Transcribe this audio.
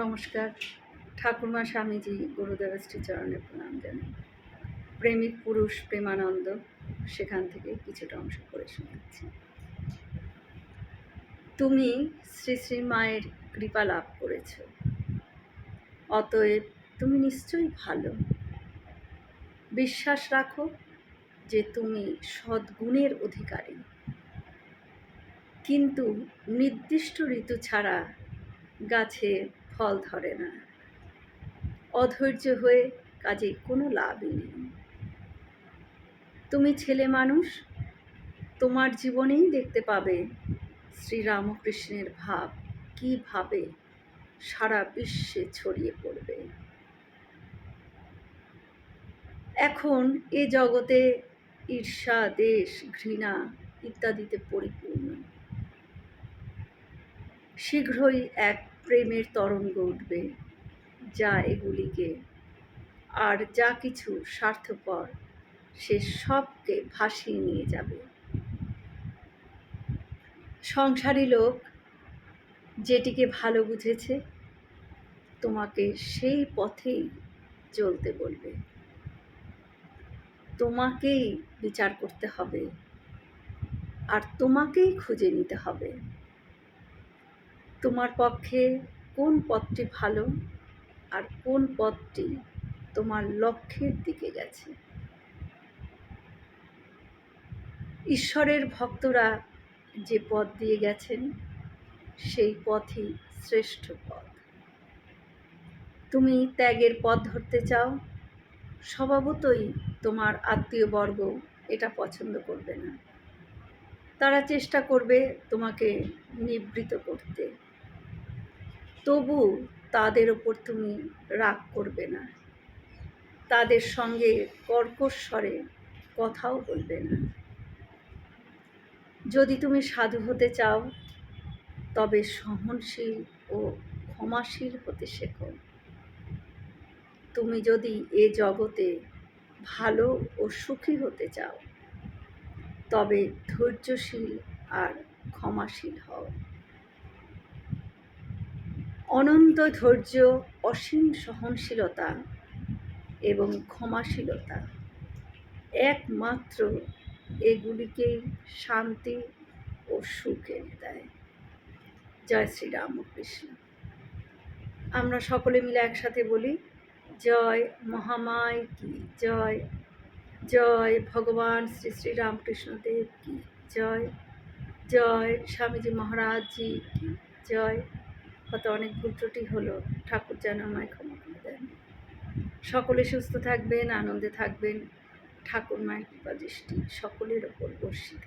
নমস্কার। ঠাকুরমা স্বামীজি গুরুদেব শ্রীচরণে প্রণাম জানাই। প্রেমিক পুরুষ প্রেমানন্দ, সেখান থেকে কিছুটা অংশ করে শোনাচ্ছি তুমি শ্রী শ্রী মায়ের কৃপা লাভ করেছ। অতএব তুমি নিশ্চয়ই ভালো। বিশ্বাস রাখো যে তুমি সদ্গুণের অধিকারী। কিন্তু নির্দিষ্ট ঋতু ছাড়া গাছে ফল ধরে না। অধৈর্য হয়ে কাজে কোনো লাভই নেই। তুমি ছেলে মানুষ, তোমার জীবনেই দেখতে পাবে শ্রীরামকৃষ্ণের ভাব কীভাবে সারা বিশ্বে ছড়িয়ে পড়বে। এখন এ জগতে ঈর্ষা, দেশ, ঘৃণা ইত্যাদিতে পরিপূর্ণ। শীঘ্রই এক প্রেমের তরঙ্গ উঠবে, যা এগুলিকে। আর যা কিছু স্বার্থপর, সে সবকে ভাসিয়ে নিয়ে যাবে। সংসারী লোক, যেটিকে ভালো বুঝেছে, তোমাকে সেই পথেই চলতে বলবে। তোমাকেই বিচার করতে হবে, আর তোমাকেই খুঁজে নিতে হবে। তোমার পক্ষে কোন পথটি ভালো আর কোন পথটি তোমার লক্ষ্যের দিকে গেছে? ঈশ্বরের ভক্তরা যে পথ দিয়ে গেছেন, সেই পথই শ্রেষ্ঠ পথ। তুমি ত্যাগের পথ ধরতে চাও, স্বভাবতই তোমার আত্মীয়বর্গ এটা পছন্দ করবে না। তারা চেষ্টা করবে তোমাকে নিবৃত করতে। তবু তাদের ওপর তুমি রাগ করবে না। তাদের সঙ্গে কর্কশ স্বরে কথাও বলবে না। যদি তুমি সাধু হতে চাও, তবে সহনশীল ও ক্ষমাশীল হতে শেখো। তুমি যদি এ জগতে ভালো ও সুখী হতে চাও, তবে ধৈর্যশীল আর ক্ষমাশীল হও। অনন্ত ধৈর্য, অসীম সহনশীলতা এবং ক্ষমাশীলতা। একমাত্র এগুলিকেই শান্তি ও সুখ এনে দেয়। জয় শ্রী রামকৃষ্ণ আমরা সকলে মিলে একসাথে বলি, জয় মহামায় কি? জয় জয় ভগবান শ্রী শ্রী রামকৃষ্ণদেব কি? জয় জয় স্বামীজি মহারাজজি কি? জয় হয়তো অনেক ভুল ত্রুটি হলো, ঠাকুর যেন আমায় ক্ষমা করে দেন। সকলে সুস্থ থাকবেন, আনন্দে থাকবেন, ঠাকুর মায়ের কৃপা দৃষ্টি সকলের ওপর বর্ষিত